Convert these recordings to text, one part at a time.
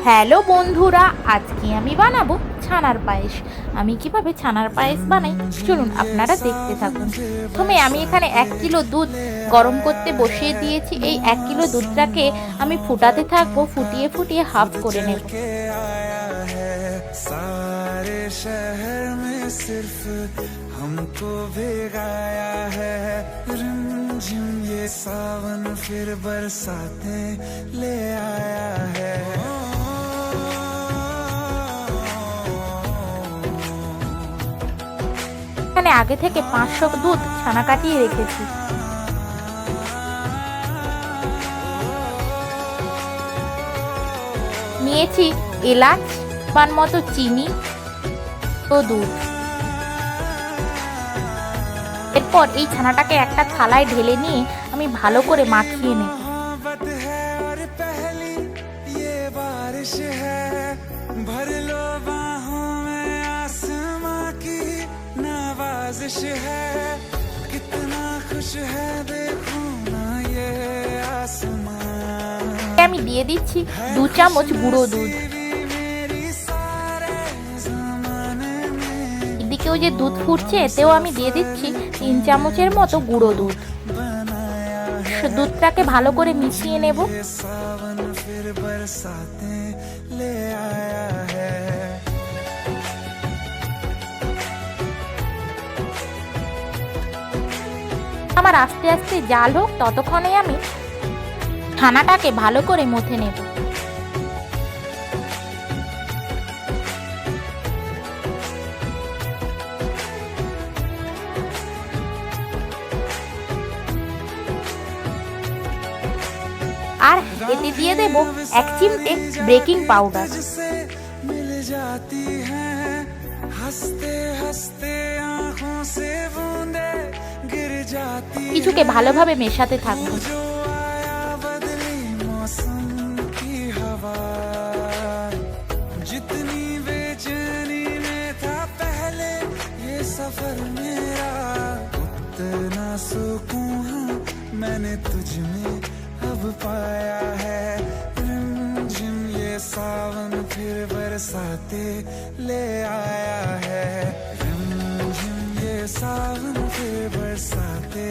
Hello বন্ধুরা আজকে আমি বানাবো ছানার পায়েস আমি কিভাবে ছানার পায়েস বানাই চলুন আপনারা দেখতে থাকুন প্রথমে আমি এখানে এক কিলো দুধ গরম করতে বসিয়ে দিয়েছি এই এক কিলো দুধটাকে আমি ফুটাতে থাকবো ফুটিয়ে ফুটিয়ে হাফ করে নেব के आया है सारे शहर में सिर्फ हमको भिगाया है रिमझिम ये सावन फिर बरसाते ले এখানে আগে থেকে পাঁচশো দুধ ছানা কাটিয়ে রেখেছি। নিয়েছি এলাচ, পান মতো চিনি ও দুধ। এরপর এই ছানাটাকে একটা থালায় ঢেলে নিয়ে আমি ভালো করে মাখিয়ে নেব। नवाजिश है कितना खुश है देखो ना ये आसमां আমি দিয়ে দিচ্ছি দু চামচ গুঁড়ো দুধ मेरी सारे जमाने में এদিকেও যে দুধ ফুটছে এতেও আমি দিয়ে দিচ্ছি তিন চামচের মতো গুঁড়ো দুধ बनाया দুধটাকে ভালো করে মিশিয়ে নেব আমার আস্তে আস্তে জাল হোক ততক্ষণে আমি ছানাটাকে ভালো করে মুথে নেব। আর এতে দিয়ে দেব এক চিমটে বেকিং পাউডার হাসতে হাসতে मेरा उतना सुकून हाँ, मैंने तुझ में अब पाया है रिमझिम ये सावन फिर बरसाते ले आया है रिमझिम ये सावन फिर बरसाते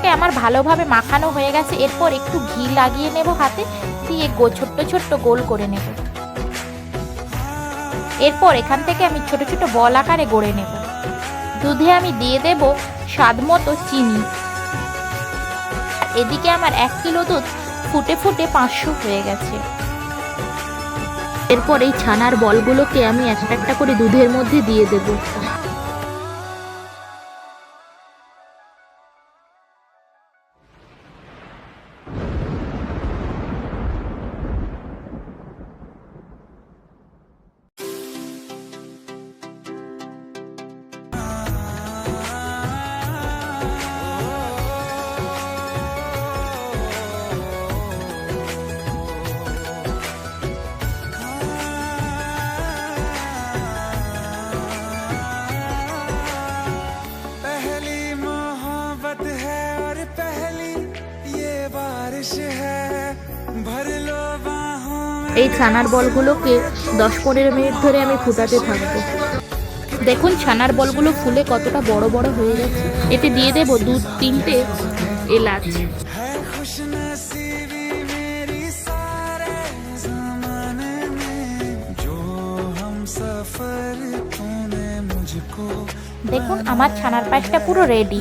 মশলাটাকে আমার ভালোভাবে মাখানো হয়ে গেছে। এরপর একটু ঘি লাগিয়ে নেব হাতে, দিয়ে গো, ছোট্ট ছোট্ট গোল করে নেব। এরপর এখান থেকে আমি ছোট ছোট বল আকারে গড়ে নেব। দুধে আমি দিয়ে দেব স্বাদ মতো চিনি। এদিকে আমার এক কিলো দুধ ফুটে ফুটে পাঁচশো হয়ে গেছে। এরপর এই ছানার বলগুলোকে আমি একটা একটা করে দুধের মধ্যে দিয়ে দেবো। এই ছানার বলগুলোকে দশ পনেরো মিনিট ধরে আমি ফুটাতে থাকব। দেখুন, ছানার বলগুলো ফুলে কতটা বড় বড় হয়ে গেছে। এতে দিয়ে দেব দু, তিনটে এলাচ। দেখুন, আমার ছানার পায়েসটা পুরো রেডি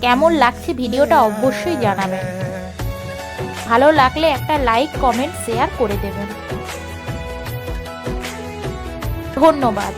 কেমন লাগছে ভিডিওটা অবশ্যই জানাবেন। ভালো লাগলে একটা লাইক কমেন্ট শেয়ার করে দেবেন। ধন্যবাদ।